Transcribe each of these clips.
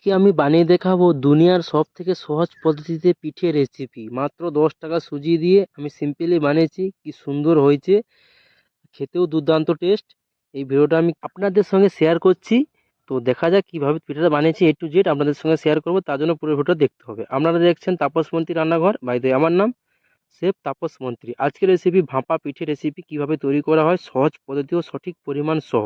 আজকে আমি বানিয়ে দেখাবো দুনিয়ার সব থেকে সহজ পদ্ধতিতে পিঠে রেসিপি মাত্র দশ টাকা সুজি দিয়ে আমি সিম্পলি বানিয়েছি, কি সুন্দর হয়েছে। খেতেও দুর্দান্ত টেস্ট এই ভিডিওটা আমি আপনাদের সঙ্গে শেয়ার করছি। তো দেখা যাক কীভাবে পিঠাটা বানিয়েছি এ টু জেড আপনাদের সঙ্গে শেয়ার করব, তার জন্য পুরো ভিডিওটা দেখতে হবে। আপনারা দেখছেন তাপস মন্ত্রী রান্নাঘর। বাইদে আমার নাম শেফ তাপস মন্ত্রী। আজকের রেসিপি ভাপা পিঠে রেসিপি কীভাবে তৈরি করা হয়, সহজ পদ্ধতি ও সঠিক পরিমাণ সহ।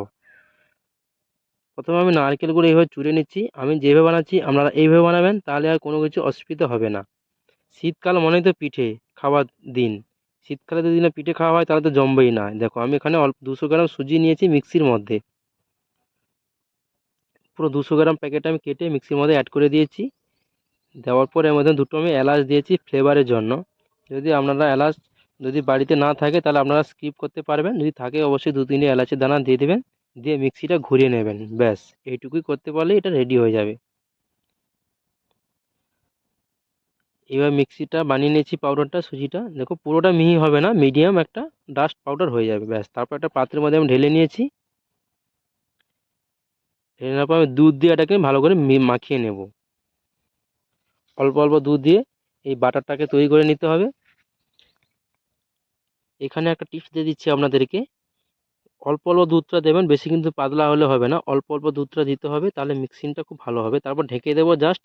প্রথমে আমি নারকেলগুলো এইভাবে চুড়ে নিচ্ছি, আমি যেভাবে বানাচ্ছি আপনারা এইভাবে বানাবেন, তাহলে আর কোনো কিছু অসুবিধা হবে না। শীতকাল মনেই তো পিঠে খাওয়ার দিন। শীতকালে যদি না পিঠে খাওয়া হয়, তাহলে তো জমবেই না। দেখো, আমি এখানে অল্প দুশো গ্রাম সুজি নিয়েছি মিক্সির মধ্যে। পুরো দুশো গ্রাম প্যাকেট আমি কেটে মিক্সির মধ্যে অ্যাড করে দিয়েছি। দেওয়ার পর এর মধ্যে দুটো আমি এলাচ দিয়েছি ফ্লেভারের জন্য। যদি আপনারা এলাচ যদি বাড়িতে না থাকে, তাহলে আপনারা স্কিপ করতে পারবেন। যদি থাকে, অবশ্যই দু তিনটে এলাচের দানা দিয়ে দেবেন। দিয়ে মিক্সিটা ঘুরিয়ে নেবেন। ব্যাস, এইটুকুই করতে পারলেই এটা রেডি হয়ে যাবে। এবার মিক্সিটা বানিয়ে নিয়েছি পাউডারটা সুজিটা। দেখো, পুরোটা মিহি হবে না মিডিয়াম একটা ডাস্ট পাউডার হয়ে যাবে, ব্যাস। তারপর একটা পাত্রের মধ্যে আমি ঢেলে নিয়েছি। ঢেলে নেওয়ার পর আমি দুধ দিয়ে এটাকে ভালো করে মাখিয়ে নেব। অল্প অল্প দুধ দিয়ে এই বাটারটাকে তৈরি করে নিতে হবে। এখানে একটা টিপস দিয়ে দিচ্ছি আপনাদেরকে। অল্প অল্প দুধটা দেবেন, বেশি কিন্তু পাতলা হলে হবে না। অল্প অল্প দুধটা দিতে হবে, তাহলে মিক্সিংটা খুব ভালো হবে। তারপর ঢেকে দেবো জাস্ট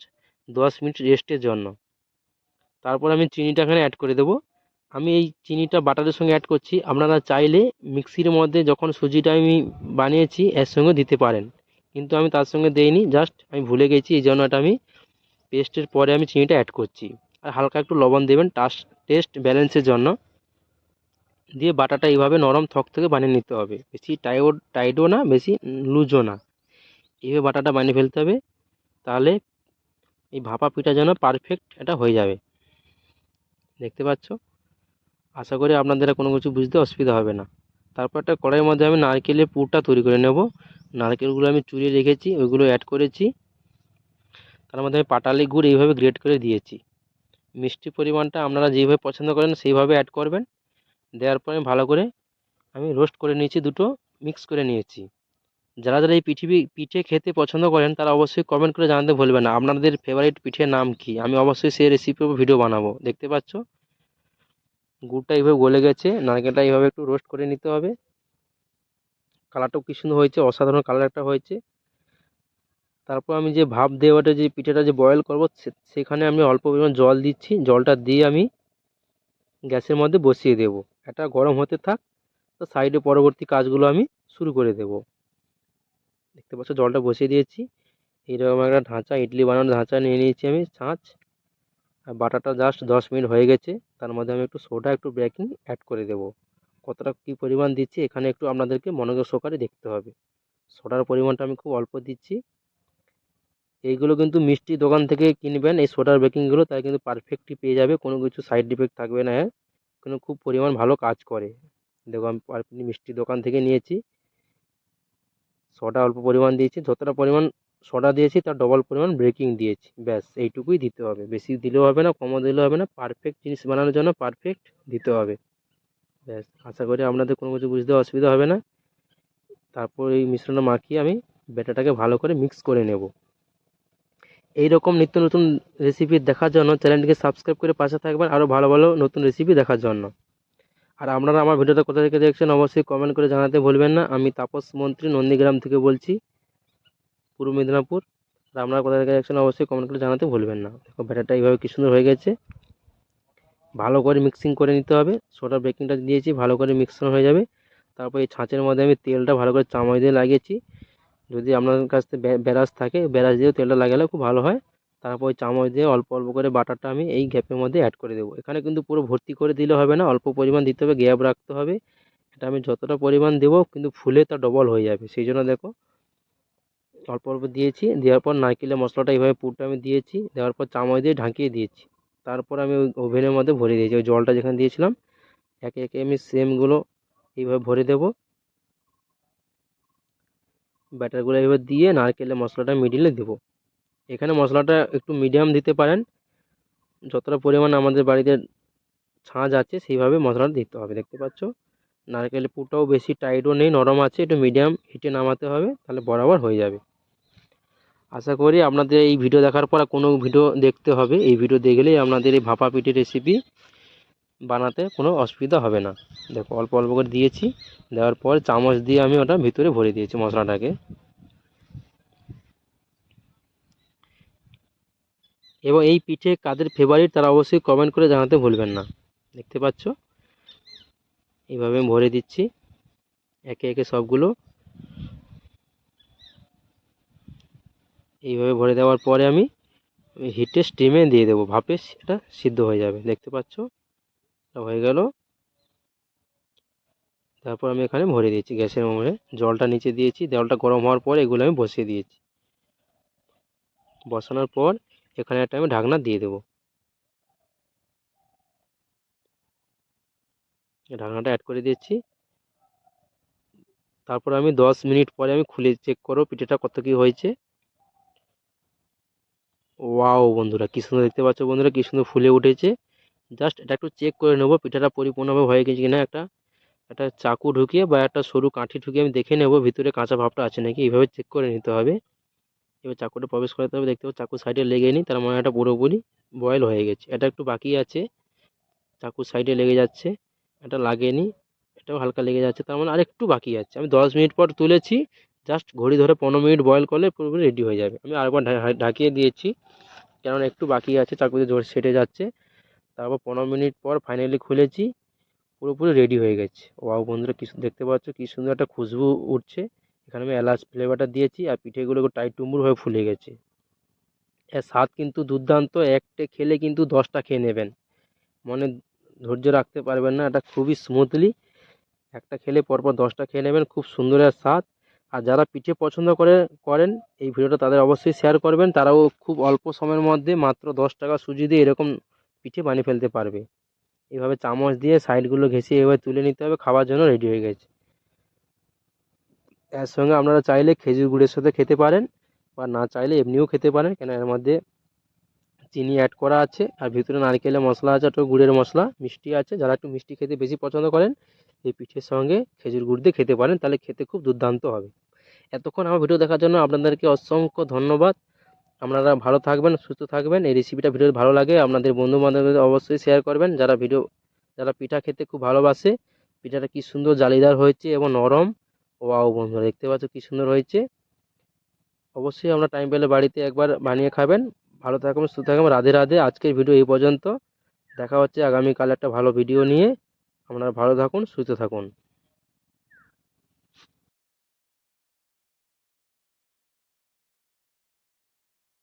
দশ মিনিট রেস্টের জন্য। তারপর আমি চিনিটা এখানে অ্যাড করে দেবো। আমি এই চিনিটা বাটারের সঙ্গে অ্যাড করছি। আপনারা চাইলে মিক্সির মধ্যে যখন সুজিটা আমি বানিয়েছি, এর সঙ্গে দিতে পারেন। কিন্তু আমি তার সঙ্গে দেইনি জাস্ট আমি ভুলে গেছি, এই জন্য এটা আমি পেস্টের পরে আমি চিনিটা অ্যাড করছি। আর হালকা একটু লবণ দেবেন টাস টেস্ট ব্যালেন্সের জন্য। দিয়ে বাটাটা এইভাবে নরম থক থেকে বানিয়ে নিতে হবে। বেশি টাইও টাইটও না, বেশি লুজও না। এইভাবে বাটাটা বানিয়ে ফেলতে হবে, তাহলে এই ভাপা পিঠা যেন পারফেক্ট এটা হয়ে যাবে। দেখতে পাচ্ছ? আশা করি আপনাদের কোনো কিছু বুঝতে অসুবিধা হবে না। তারপর একটা কড়াইয়ের মধ্যে আমি নারকেলের পুরটা তৈরি করে নেব। নারকেলগুলো আমি চুরিয়ে রেখেছি, ওইগুলো অ্যাড করেছি। তার মধ্যে আমি পাটালি গুড় এইভাবে গ্রেট করে দিয়েছি। মিষ্টি পরিমাণটা আপনারা যেভাবে পছন্দ করেন সেইভাবে অ্যাড করবেন। দেওয়ার পরে ভালো করে আমি রোস্ট করে নিয়েছি দুটো মিক্স করে নিয়েছি। যারা যারা এই পৃথিবী পিঠে খেতে পছন্দ করেন, তারা অবশ্যই কমেন্ট করে জানাতে ভুলবেন না। আপনাদের ফেভারিট পিঠের নাম কি? আমি অবশ্যই সেই রেসিপির উপর ভিডিও বানাবো। দেখতে পাচ্ছ? গুড়টা এইভাবে গলে গেছে। নারকেলটা এইভাবে একটু রোস্ট করে নিতে হবে। কালারটাও কি সুন্দর হয়েছে। অসাধারণ কালার একটা হয়েছে। তারপর আমি যে ভাপ দেওয়াটা, যে পিঠেটা যে বয়েল করব সেখানে আমি অল্প পরিমাণ জল দিচ্ছি। জলটা দিয়ে আমি গ্যাসের মধ্যে বসিয়ে দেব। এটা গরম হতে থাক, তো সাইডে পরবর্তী কাজগুলো আমি শুরু করে দেব। দেখতে পাচ্ছ জলটা বসিয়ে দিয়েছি। এইরকম একটা ঢাঁচা, ইডলি বানানোর ঢাঁচা নিয়ে নিয়েছি আমি, ছাঁচ। আর বাটাটা জাস্ট দশ মিনিট হয়ে গেছে, তার মধ্যে আমি একটু সোডা একটু বেকিং অ্যাড করে দেব। কতটা কী পরিমাণ দিচ্ছি, এখানে একটু আপনাদেরকে মনোযোগ সহকারে দেখতে হবে। সোডার পরিমাণটা আমি খুব অল্প দিচ্ছি। এইগুলো কিন্তু মিষ্টি দোকান থেকে কিনবেন, এই সোডার বেকিংগুলো তাই কিন্তু পারফেক্টই পেয়ে যাবে, কোনো কিছু সাইড ইফেক্ট থাকবে না কিন্তু খুব পরিমাণ ভালো কাজ করে। দেখো আমি মিষ্টি দোকান থেকে নিয়েছি। সোডা অল্প পরিমাণ দিয়েছি। যতটা পরিমাণ সোডা দিয়েছি, তার ডবল পরিমাণ ব্রেকিং দিয়েছি। ব্যাস, এইটুকুই দিতে হবে। বেশি দিলেও হবে না, কমও দিলেও হবে না। পারফেক্ট জিনিস বানানোর জন্য পারফেক্ট দিতে হবে। ব্যাস, আশা করি আপনাদের কোনো কিছু বুঝতে অসুবিধা হবে না। তারপর এই মিশ্রণটা মাখিয়ে আমি ব্যাটাটাকে ভালো করে মিক্স করে নেব। এই রকম নিত্য নতুন রেসিপি দেখার জন্য চ্যানেলটিকে সাবস্ক্রাইব করে পাশে থাকবেন আরও ভালো ভালো নতুন রেসিপি দেখার জন্য। আর আপনারা আমার ভিডিওটা কোথা থেকে দেখছেন অবশ্যই কমেন্ট করে জানাতে ভুলবেন না। আমি তাপস মন্ত্রী, নন্দীগ্রাম থেকে বলছি, পূর্ব মেদিনীপুর। আর আপনারা কোথা থেকে দেখছেন অবশ্যই কমেন্ট করে জানাতে ভুলবেন না। দেখো ব্যাটারটা এইভাবে কী সুন্দর হয়ে গেছে। ভালো করে মিক্সিং করে নিতে হবে। সোডা বেকিংটা দিয়েছি, ভালো করে মিক্সন হয়ে যাবে। তারপর এই ছাঁচের মধ্যে আমি তেলটা ভালো করে চামচ দিয়ে লাগিয়েছি। যদি আপনার কাছ ব্যারাস থাকে ব্যারাস দিয়েও তেলটা লাগালে খুব ভালো হয়। তারপর চামচ দিয়ে অল্প অল্প করে বাটারটা আমি এই গ্যাপের মধ্যে অ্যাড করে দেবো। এখানে কিন্তু পুরো ভর্তি করে দিলে হবে না, অল্প পরিমাণ দিতে হবে, গ্যাপ রাখতে হবে। এটা আমি যতটা পরিমাণ দেবো কিন্তু ফুলে তা ডবল হয়ে যাবে, সেই জন্য দেখো। অল্প অল্প দিয়েছি, দেওয়ার পর নারকেলের মশলাটা এইভাবে পুরটা আমি দিয়েছি, দেওয়ার পর চামচ দিয়ে ঢাকিয়ে দিয়েছি। তারপর আমি ওই ওভেনের মধ্যে ভরে দিয়েছি, ওই জলটা যেখানে দিয়েছিলাম, একে একে আমি সেমগুলো এইভাবে ভরে দেবো। ব্যাটারগুলো এবার দিয়ে নারকেলের মশলাটা মিডিলে দেবো। এখানে মশলাটা একটু মিডিয়াম দিতে পারেন। যতটা পরিমাণ আমাদের বাড়িতে ছাঁচ আছে, সেইভাবে মশলাটা দিতে হবে। দেখতে পাচ্ছ? নারকেলের পুরটাও বেশি টাইটও নেই, নরম আছে, একটু মিডিয়াম হিটে নামাতে হবে, তাহলে বরাবর হয়ে যাবে। আশা করি আপনাদের এই ভিডিও দেখার পর কোনো ভিডিও দেখতে হবে। এই ভিডিও দেখলেই আপনাদের এই ভাপা পিঠে রেসিপি বানাতে কোনো অসুবিধা হবে না। দেখো, অল্প অল্প করে দিয়েছি। দেওয়ার পর চামচ দিয়ে আমি ওটা ভিতরে ভরে দিয়েছি মশলাটাকে। এবং এই পিঠে কাদের ফেভারিট তারা অবশ্যই কমেন্ট করে জানাতে ভুলবেন না। দেখতে পাচ্ছ? এইভাবে আমি ভরে দিচ্ছি। একে একে সবগুলো। এইভাবে ভরে দেওয়ার পরে আমি হিটে স্টিমে দিয়ে দেবো। ভাপে সেটা সিদ্ধ হয়ে যাবে। দেখতে পাচ্ছ? হয়ে গেল। তারপর আমি এখানে ভরে দিয়েছি গ্যাসের মোড়ে জলটা নিচে দিয়েছি জলটা গরম হওয়ার পর এগুলো আমি বসিয়ে দিয়েছি। বসানোর পর এখানে একটা আমি ঢাকনা দিয়ে দেবো। ঢাকনাটা অ্যাড করে দিচ্ছি তারপর আমি দশ মিনিট পরে আমি খুলে চেক করো পিঠেটা কত কী হয়েছে। ওয়াও বন্ধুরা, কী সুন্দর দেখতে পাচ্ছ বন্ধুরা, কী সুন্দর ফুলে উঠেছে। জাস্ট এটা একটু চেক করে নেব, পিঠাটা পরিপূর্ণভাবে হয়ে গেছে কিনা একটা। একটা চাকু ঢুকিয়ে বা একটা সরু কাঠি ঢুকিয়ে আমি দেখে নেব, ভিতরে কাঁচা ভাবটা আছে নাকি? এইভাবে চেক করে নিতে হবে। এবার চাকুটা প্রবেশ করাতে হবে দেখতে পাবো চাকু সাইডে লেগে নি তার মানে এটা পুরোপুরি বয়েল হয়ে গেছে। এটা একটু বাকি আছে। চাকু সাইডে লেগে যাচ্ছে, এটা লাগেনি, এটাও হালকা লেগে যাচ্ছে, তার মানে আর একটু বাকি আছে। আমি দশ মিনিট পর তুলেছি জাস্ট ঘড়ি ধরে পনেরো মিনিট বয়েল করলে পুরোপুরি রেডি হয়ে যাবে। আমি আরেকবার ঢাকিয়ে দিয়েছি, কেননা একটু বাকি আছে, চাকুতে জোর সেটে যাচ্ছে। তারপর পনেরো মিনিট পর ফাইনালি খুলেছি, পুরোপুরি রেডি হয়ে গেছে। ওয়াও বন্ধুরা, কি দেখতে পাচ্ছ কি সুন্দর একটা খুশবু উঠছে। এখানে আমি এলাচ ফ্লেভারটা দিয়েছি আর পিঠেগুলো টাইট টুম্বুর হয়ে ফুলে গেছে। এর স্বাদ কিন্তু দুর্দান্ত, একটা খেলে কিন্তু দশটা খেয়ে নেবেন। মনে ধৈর্য রাখতে পারবেন না, এটা খুবই স্মুথলি একটা খেলে পরপর দশটা খেয়ে নেবেন, খুব সুন্দর এর স্বাদ। আর যারা পিঠে পছন্দ করে, করেন, এই ভিডিওটা তাদের অবশ্যই শেয়ার করবেন। তারাও খুব অল্প সময়ের মধ্যে মাত্র দশ টাকা সুজি দিয়ে এরকম পিঠে বানিয়ে ফেলতে পারবে। এভাবে চামচ দিয়ে সাইডগুলো ঘেঁষে এভাবে তুলে নিতে হবে খাওয়ার জন্য রেডি হয়ে গেছে। এর সঙ্গে আপনারা চাইলে খেজুর গুড়ের সাথে খেতে পারেন বা না চাইলে এমনিও খেতে পারেন কেন এর মধ্যে চিনি অ্যাড করা আছে। আর ভিতরে নারকেলের মশলা আছে একটু গুড়ের মশলা, মিষ্টি আছে। যারা একটু মিষ্টি খেতে বেশি পছন্দ করেন, এই পিঠের সঙ্গে খেজুর গুড় দিয়ে খেতে পারেন, তাহলে খেতে খুব দুর্দান্ত হবে। এতক্ষণ আমার ভিডিও দেখার জন্য আপনাদেরকে অসংখ্য ধন্যবাদ। আপনারা ভালো থাকবেন, সুস্থ থাকবেন। এই রেসিপিটা ভিডিও ভালো লাগে, আপনাদের বন্ধু বান্ধবদের অবশ্যই শেয়ার করবেন। যারা ভিডিও যারা পিঠা খেতে খুব ভালোবাসে, পিঠাটা কি সুন্দর জালিদার হয়েছে এবং নরম। ওয়াও বন্ধুরা, দেখতে পাচ্ছ কি সুন্দর হয়েছে। অবশ্যই আমরা টাইম পেলে বাড়িতে একবার বানিয়ে খাবেন। ভালো থাকবেন, সুস্থ থাকবেন। রাধে রাধে। আজকের ভিডিও এই পর্যন্ত। দেখা হচ্ছে আগামীকাল একটা ভালো ভিডিও নিয়ে। আপনারা ভালো থাকুন, সুস্থ থাকুন।